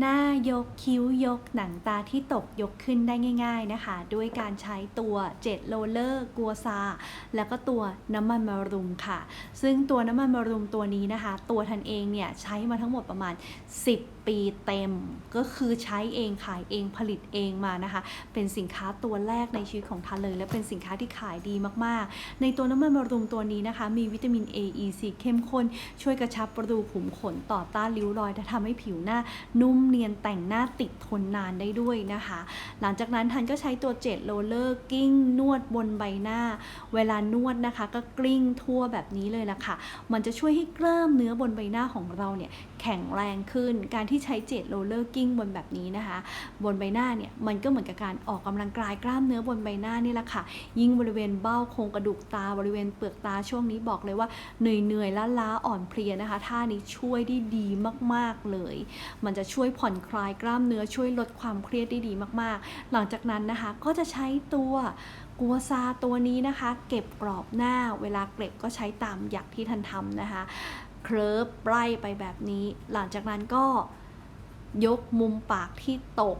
หน้ายกคิ้วยกหนังตาที่ตกยกขึ้นได้ง่าย ๆนะคะ ด้วยการใช้ตัวเจ็ดโรลเลอร์กัวซา แล้วก็ตัวน้ำมันมะรุมค่ะ ซึ่งตัวน้ำมันมะรุมตัวนี้นะคะ ตัวทันเองเนี่ยใช้มาทั้งหมดประมาณ 10 ปีเต็ม ก็คือใช้เองขายเองผลิตเองมานะคะ เป็นสินค้าตัวแรกในชีวิตของทันเลย และเป็นสินค้าที่ขายดีมากๆ ในตัวน้ำมันมะรุมตัวนี้นะคะ มีวิตามิน A E C เข้มข้นช่วยกระชับประดูขุมขนต่อต้านริ้วรอยและทำให้ผิวหน้านุ่มเนียนแต่งหน้าติดทนนานได้ด้วยนะคะ หลังจากนั้นทันก็ใช้ตัวเจ็ดโรลเลอร์กิ้งนวดบนใบหน้า เวลานวดนะคะ ก็กลิ้งทั่วแบบนี้เลยละค่ะ มันจะช่วยให้กล้ามเนื้อบนใบหน้าของเราเนี่ยแข็งแรงขึ้น การที่ใช้เจ็ดโรลเลอร์กิ้งบนแบบนี้นะคะ บนใบหน้าเนี่ยมันก็เหมือนกับการออกกำลังกายกล้ามเนื้อบนใบหน้านี่แหละค่ะ ยิ่งบริเวณเบ้าโครงกระดูกตาบริเวณเปลือกตาช่วงนี้บอกเลยว่าเหนื่อยเหนื่อยล้าล้าๆอ่อนเพลียนะคะท่านี้ช่วยได้ดีมากๆเลย มันจะช่วยผ่อนคลายกล้ามเนื้อช่วยลดความเครียดได้ดีมากๆ หลังจากนั้นนะคะก็จะใช้ตัวกัวซาตัวนี้นะคะ เก็บกรอบหน้า เวลาเก็บก็ใช้ตามอยากที่ทันทำนะคะ เคลิบไล่ไปแบบนี้ หลังจากนั้นก็ยกมุมปากที่ตก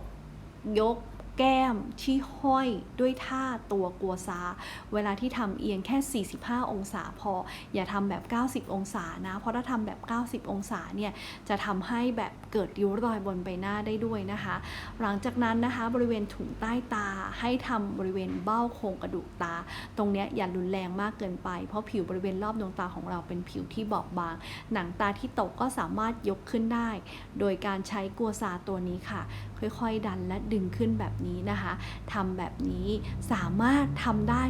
ยก แก้มที่ห้อยด้วยท่าตัวกัวซา เวลาที่ทำเอียงแค่ 45 องศาพอ อย่าทำแบบ 90 องศานะ เพราะถ้าทำแบบ 90 องศาเนี่ย จะทำให้แบบเกิดริ้วรอยบนใบหน้าได้ด้วยนะคะ หลังจากนั้นนะคะบริเวณถุงใต้ตาให้ทำบริเวณเบ้าโครงกระดูกตา ตรงนี้อย่ารุนแรงมากเกินไป เพราะผิวบริเวณรอบดวงตาของเราเป็นผิวที่บอบบาง หนังตาที่ตกก็สามารถยกขึ้นได้ โดยการใช้กัวซาตัวนี้ค่ะ ค่อยๆ ดันและดึงขึ้นแบบนี้นะคะทำแบบนี้สามารถทำได้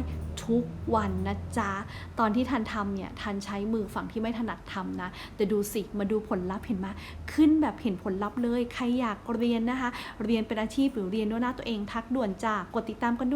ทุกวันนะจ๊ะ ตอนที่ทันทำเนี่ยทันใช้มือฝั่งที่ไม่ถนัดทำนะ แต่ดูสิ มาดูผลลัพธ์เห็นไหมขึ้นแบบเห็นผลลัพธ์เลย ใครอยากเรียนนะคะ เรียนเป็นอาชีพหรือเรียนด้วยหน้าตัวเองทักด่วนจ้ากดติดตามกันด้วย